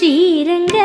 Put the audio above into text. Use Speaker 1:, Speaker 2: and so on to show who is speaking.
Speaker 1: Sriranga